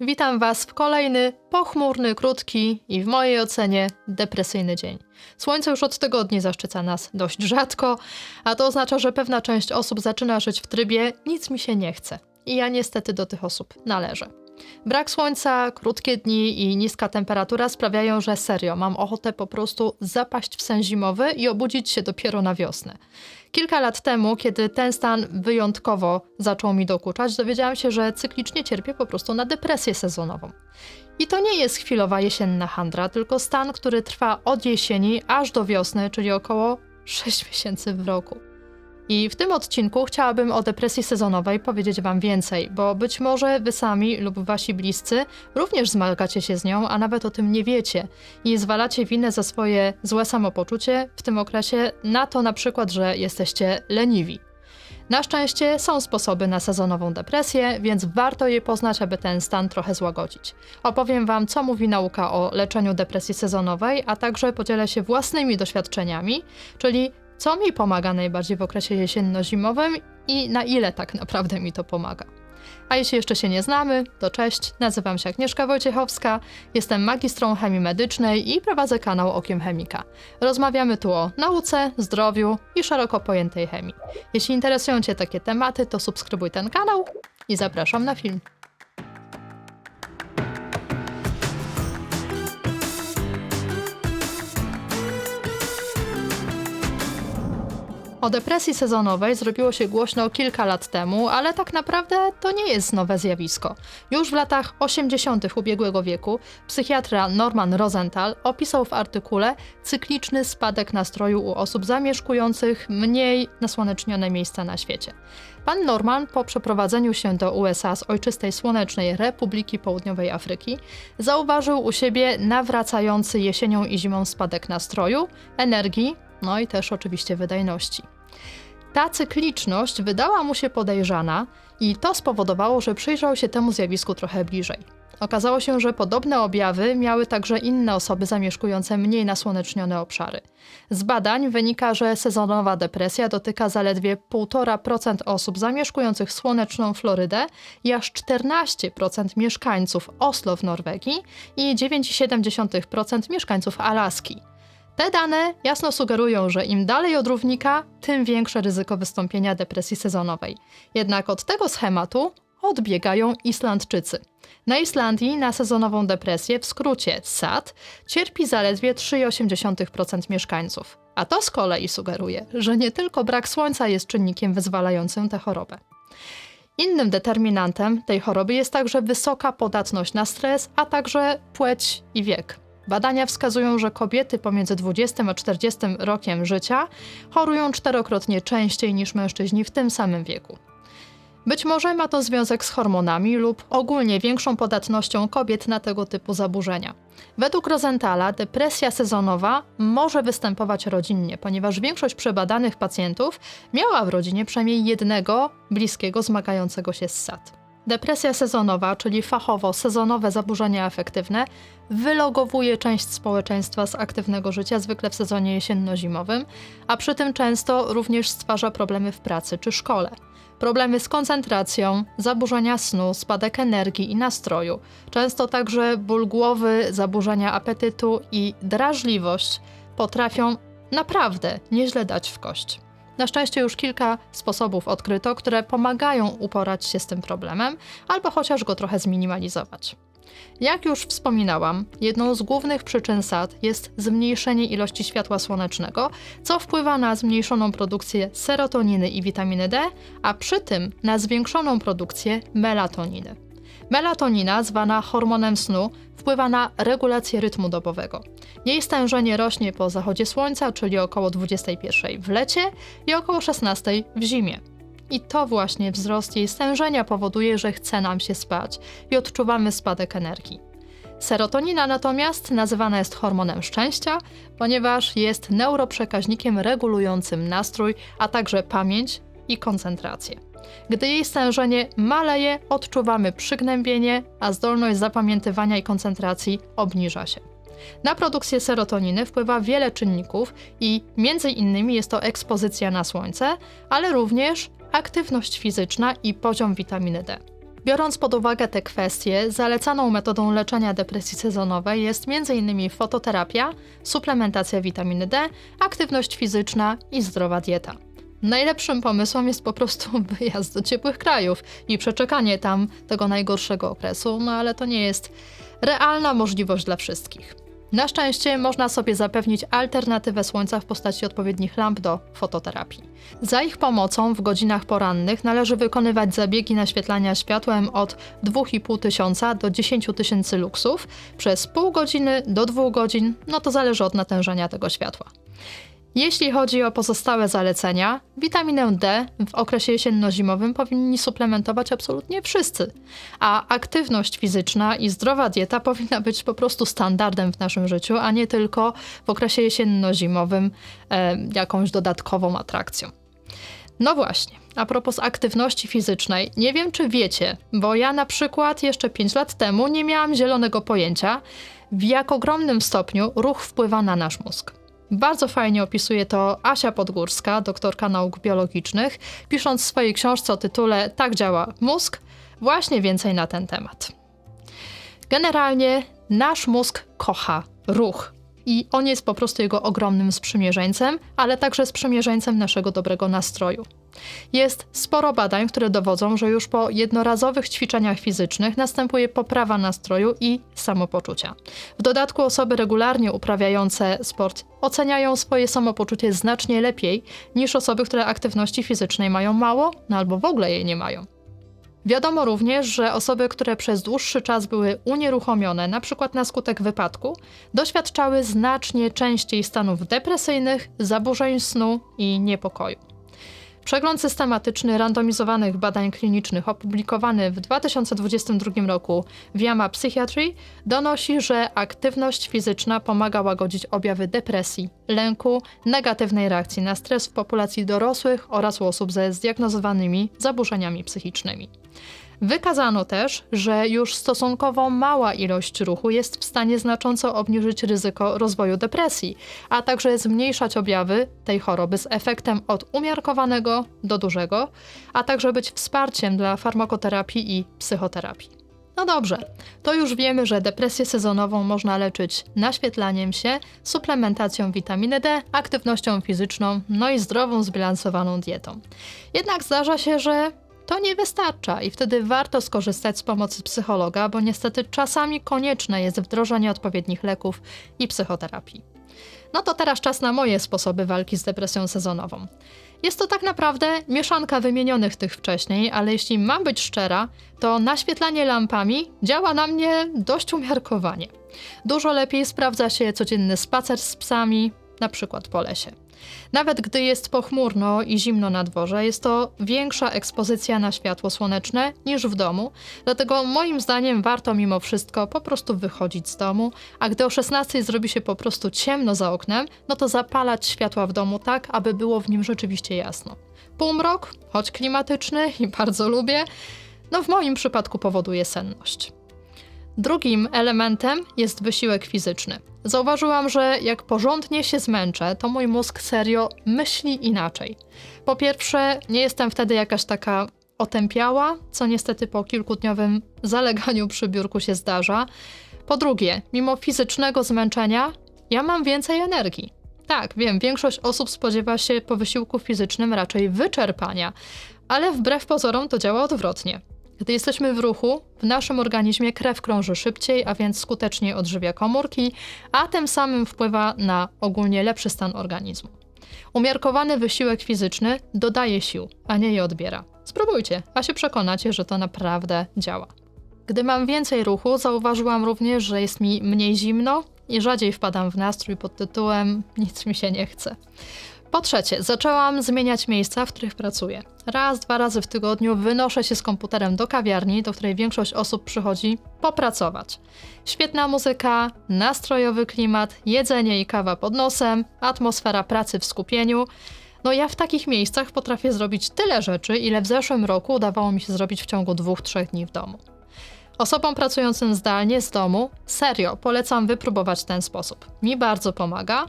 Witam Was w kolejny pochmurny, krótki i w mojej ocenie depresyjny dzień. Słońce już od tygodni zaszczyca nas dość rzadko, a to oznacza, że pewna część osób zaczyna żyć w trybie nic mi się nie chce. I ja niestety do tych osób należę. Brak słońca, krótkie dni i niska temperatura sprawiają, że serio mam ochotę po prostu zapaść w sen zimowy i obudzić się dopiero na wiosnę. Kilka lat temu, kiedy ten stan wyjątkowo zaczął mi dokuczać, dowiedziałam się, że cyklicznie cierpię po prostu na depresję sezonową. I to nie jest chwilowa jesienna handra, tylko stan, który trwa od jesieni aż do wiosny, czyli około 6 miesięcy w roku. I w tym odcinku chciałabym o depresji sezonowej powiedzieć Wam więcej, bo być może Wy sami lub Wasi bliscy również zmagacie się z nią, a nawet o tym nie wiecie i zwalacie winę za swoje złe samopoczucie w tym okresie na to na przykład, że jesteście leniwi. Na szczęście są sposoby na sezonową depresję, więc warto je poznać, aby ten stan trochę złagodzić. Opowiem Wam, co mówi nauka o leczeniu depresji sezonowej, a także podzielę się własnymi doświadczeniami, czyli co mi pomaga najbardziej w okresie jesienno-zimowym i na ile tak naprawdę mi to pomaga. A jeśli jeszcze się nie znamy, to cześć, nazywam się Agnieszka Wojciechowska, jestem magistrą chemii medycznej i prowadzę kanał Okiem Chemika. Rozmawiamy tu o nauce, zdrowiu i szeroko pojętej chemii. Jeśli interesują Cię takie tematy, to subskrybuj ten kanał i zapraszam na film. O depresji sezonowej zrobiło się głośno kilka lat temu, ale tak naprawdę to nie jest nowe zjawisko. Już w latach 80. ubiegłego wieku psychiatra Norman Rosenthal opisał w artykule cykliczny spadek nastroju u osób zamieszkujących mniej nasłonecznione miejsca na świecie. Pan Norman po przeprowadzeniu się do USA z ojczystej słonecznej Republiki Południowej Afryki zauważył u siebie nawracający jesienią i zimą spadek nastroju, energii, no i też oczywiście wydajności. Ta cykliczność wydała mu się podejrzana i to spowodowało, że przyjrzał się temu zjawisku trochę bliżej. Okazało się, że podobne objawy miały także inne osoby zamieszkujące mniej nasłonecznione obszary. Z badań wynika, że sezonowa depresja dotyka zaledwie 1,5% osób zamieszkujących słoneczną Florydę i aż 14% mieszkańców Oslo w Norwegii i 9,7% mieszkańców Alaski. Te dane jasno sugerują, że im dalej od równika, tym większe ryzyko wystąpienia depresji sezonowej. Jednak od tego schematu odbiegają Islandczycy. Na Islandii na sezonową depresję, w skrócie SAD, cierpi zaledwie 3,8% mieszkańców. A to z kolei sugeruje, że nie tylko brak słońca jest czynnikiem wyzwalającym tę chorobę. Innym determinantem tej choroby jest także wysoka podatność na stres, a także płeć i wiek. Badania wskazują, że kobiety pomiędzy 20 a 40 rokiem życia chorują czterokrotnie częściej niż mężczyźni w tym samym wieku. Być może ma to związek z hormonami lub ogólnie większą podatnością kobiet na tego typu zaburzenia. Według Rosenthala depresja sezonowa może występować rodzinnie, ponieważ większość przebadanych pacjentów miała w rodzinie przynajmniej jednego bliskiego zmagającego się z SAD. Depresja sezonowa, czyli fachowo sezonowe zaburzenia afektywne, wylogowuje część społeczeństwa z aktywnego życia, zwykle w sezonie jesienno-zimowym, a przy tym często również stwarza problemy w pracy czy szkole. Problemy z koncentracją, zaburzenia snu, spadek energii i nastroju, często także ból głowy, zaburzenia apetytu i drażliwość potrafią naprawdę nieźle dać w kość. Na szczęście już kilka sposobów odkryto, które pomagają uporać się z tym problemem albo chociaż go trochę zminimalizować. Jak już wspominałam, jedną z głównych przyczyn SAD jest zmniejszenie ilości światła słonecznego, co wpływa na zmniejszoną produkcję serotoniny i witaminy D, a przy tym na zwiększoną produkcję melatoniny. Melatonina, zwana hormonem snu, wpływa na regulację rytmu dobowego. Jej stężenie rośnie po zachodzie słońca, czyli około 21 w lecie i około 16 w zimie. I to właśnie wzrost jej stężenia powoduje, że chce nam się spać i odczuwamy spadek energii. Serotonina natomiast nazywana jest hormonem szczęścia, ponieważ jest neuroprzekaźnikiem regulującym nastrój, a także pamięć i koncentrację. Gdy jej stężenie maleje, odczuwamy przygnębienie, a zdolność zapamiętywania i koncentracji obniża się. Na produkcję serotoniny wpływa wiele czynników i między innymi jest to ekspozycja na słońce, ale również aktywność fizyczna i poziom witaminy D. Biorąc pod uwagę te kwestie, zalecaną metodą leczenia depresji sezonowej jest m.in. fototerapia, suplementacja witaminy D, aktywność fizyczna i zdrowa dieta. Najlepszym pomysłem jest po prostu wyjazd do ciepłych krajów i przeczekanie tam tego najgorszego okresu, no ale to nie jest realna możliwość dla wszystkich. Na szczęście można sobie zapewnić alternatywę słońca w postaci odpowiednich lamp do fototerapii. Za ich pomocą w godzinach porannych należy wykonywać zabiegi naświetlania światłem od 2,5 tysiąca do 10 tysięcy luksów przez pół godziny do 2 godzin, no to zależy od natężenia tego światła. Jeśli chodzi o pozostałe zalecenia, witaminę D w okresie jesienno-zimowym powinni suplementować absolutnie wszyscy, a aktywność fizyczna i zdrowa dieta powinna być po prostu standardem w naszym życiu, a nie tylko w okresie jesienno-zimowym e, jakąś dodatkową atrakcją. No właśnie, a propos aktywności fizycznej, nie wiem czy wiecie, bo ja na przykład jeszcze 5 lat temu nie miałam zielonego pojęcia, w jak ogromnym stopniu ruch wpływa na nasz mózg. Bardzo fajnie opisuje to Asia Podgórska, doktorka nauk biologicznych, pisząc w swojej książce o tytule Tak działa mózg, właśnie więcej na ten temat. Generalnie nasz mózg kocha ruch i on jest po prostu jego ogromnym sprzymierzeńcem, ale także sprzymierzeńcem naszego dobrego nastroju. Jest sporo badań, które dowodzą, że już po jednorazowych ćwiczeniach fizycznych następuje poprawa nastroju i samopoczucia. W dodatku osoby regularnie uprawiające sport oceniają swoje samopoczucie znacznie lepiej niż osoby, które aktywności fizycznej mają mało, no albo w ogóle jej nie mają. Wiadomo również, że osoby, które przez dłuższy czas były unieruchomione, np. na skutek wypadku, doświadczały znacznie częściej stanów depresyjnych, zaburzeń snu i niepokoju. Przegląd systematyczny randomizowanych badań klinicznych opublikowany w 2022 roku w JAMA Psychiatry donosi, że aktywność fizyczna pomaga łagodzić objawy depresji, lęku, negatywnej reakcji na stres w populacji dorosłych oraz u osób ze zdiagnozowanymi zaburzeniami psychicznymi. Wykazano też, że już stosunkowo mała ilość ruchu jest w stanie znacząco obniżyć ryzyko rozwoju depresji, a także zmniejszać objawy tej choroby z efektem od umiarkowanego do dużego, a także być wsparciem dla farmakoterapii i psychoterapii. No dobrze, to już wiemy, że depresję sezonową można leczyć naświetlaniem się, suplementacją witaminy D, aktywnością fizyczną, no i zdrową, zbilansowaną dietą. Jednak zdarza się, że to nie wystarcza i wtedy warto skorzystać z pomocy psychologa, bo niestety czasami konieczne jest wdrożenie odpowiednich leków i psychoterapii. No to teraz czas na moje sposoby walki z depresją sezonową. Jest to tak naprawdę mieszanka wymienionych tych wcześniej, ale jeśli mam być szczera, to naświetlanie lampami działa na mnie dość umiarkowanie. Dużo lepiej sprawdza się codzienny spacer z psami, na przykład po lesie. Nawet gdy jest pochmurno i zimno na dworze, jest to większa ekspozycja na światło słoneczne niż w domu, dlatego moim zdaniem warto mimo wszystko po prostu wychodzić z domu, a gdy o 16 zrobi się po prostu ciemno za oknem, no to zapalać światła w domu tak, aby było w nim rzeczywiście jasno. Półmrok, choć klimatyczny i bardzo lubię, no w moim przypadku powoduje senność. Drugim elementem jest wysiłek fizyczny. Zauważyłam, że jak porządnie się zmęczę, to mój mózg serio myśli inaczej. Po pierwsze, nie jestem wtedy jakaś taka otępiała, co niestety po kilkudniowym zaleganiu przy biurku się zdarza. Po drugie, mimo fizycznego zmęczenia, ja mam więcej energii. Tak, wiem, większość osób spodziewa się po wysiłku fizycznym raczej wyczerpania, ale wbrew pozorom to działa odwrotnie. Gdy jesteśmy w ruchu, w naszym organizmie krew krąży szybciej, a więc skuteczniej odżywia komórki, a tym samym wpływa na ogólnie lepszy stan organizmu. Umiarkowany wysiłek fizyczny dodaje sił, a nie je odbiera. Spróbujcie, a się przekonacie, że to naprawdę działa. Gdy mam więcej ruchu, zauważyłam również, że jest mi mniej zimno i rzadziej wpadam w nastrój pod tytułem Nic mi się nie chce. Po trzecie, zaczęłam zmieniać miejsca, w których pracuję. Raz, dwa razy w tygodniu wynoszę się z komputerem do kawiarni, do której większość osób przychodzi popracować. Świetna muzyka, nastrojowy klimat, jedzenie i kawa pod nosem, atmosfera pracy w skupieniu. No ja w takich miejscach potrafię zrobić tyle rzeczy, ile w zeszłym roku udawało mi się zrobić w ciągu dwóch, trzech dni w domu. Osobom pracującym zdalnie z domu serio polecam wypróbować ten sposób. Mi bardzo pomaga.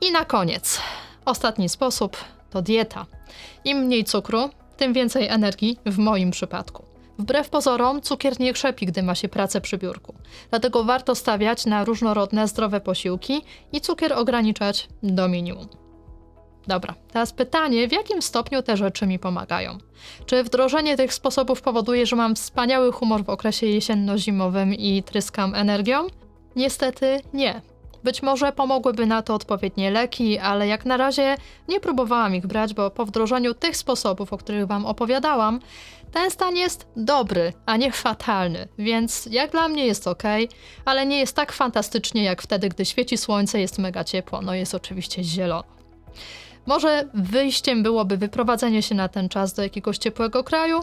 I na koniec, Ostatni sposób to dieta. Im mniej cukru, tym więcej energii w moim przypadku. Wbrew pozorom, cukier nie krzepi, gdy ma się pracę przy biurku. Dlatego warto stawiać na różnorodne, zdrowe posiłki i cukier ograniczać do minimum. Dobra, teraz pytanie, w jakim stopniu te rzeczy mi pomagają? Czy wdrożenie tych sposobów powoduje, że mam wspaniały humor w okresie jesienno-zimowym i tryskam energią? Niestety nie. Być może pomogłyby na to odpowiednie leki, ale jak na razie nie próbowałam ich brać, bo po wdrożeniu tych sposobów, o których Wam opowiadałam, ten stan jest dobry, a nie fatalny, więc jak dla mnie jest ok, ale nie jest tak fantastycznie jak wtedy, gdy świeci słońce, jest mega ciepło, no jest oczywiście zielono. Może wyjściem byłoby wyprowadzenie się na ten czas do jakiegoś ciepłego kraju?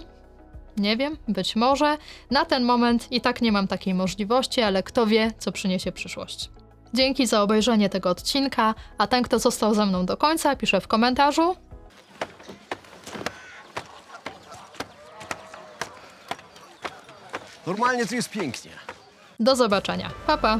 Nie wiem, być może. Na ten moment i tak nie mam takiej możliwości, ale kto wie, co przyniesie przyszłość. Dzięki za obejrzenie tego odcinka, a ten, kto został ze mną do końca, pisze w komentarzu. Normalnie to jest pięknie. Do zobaczenia. Pa pa!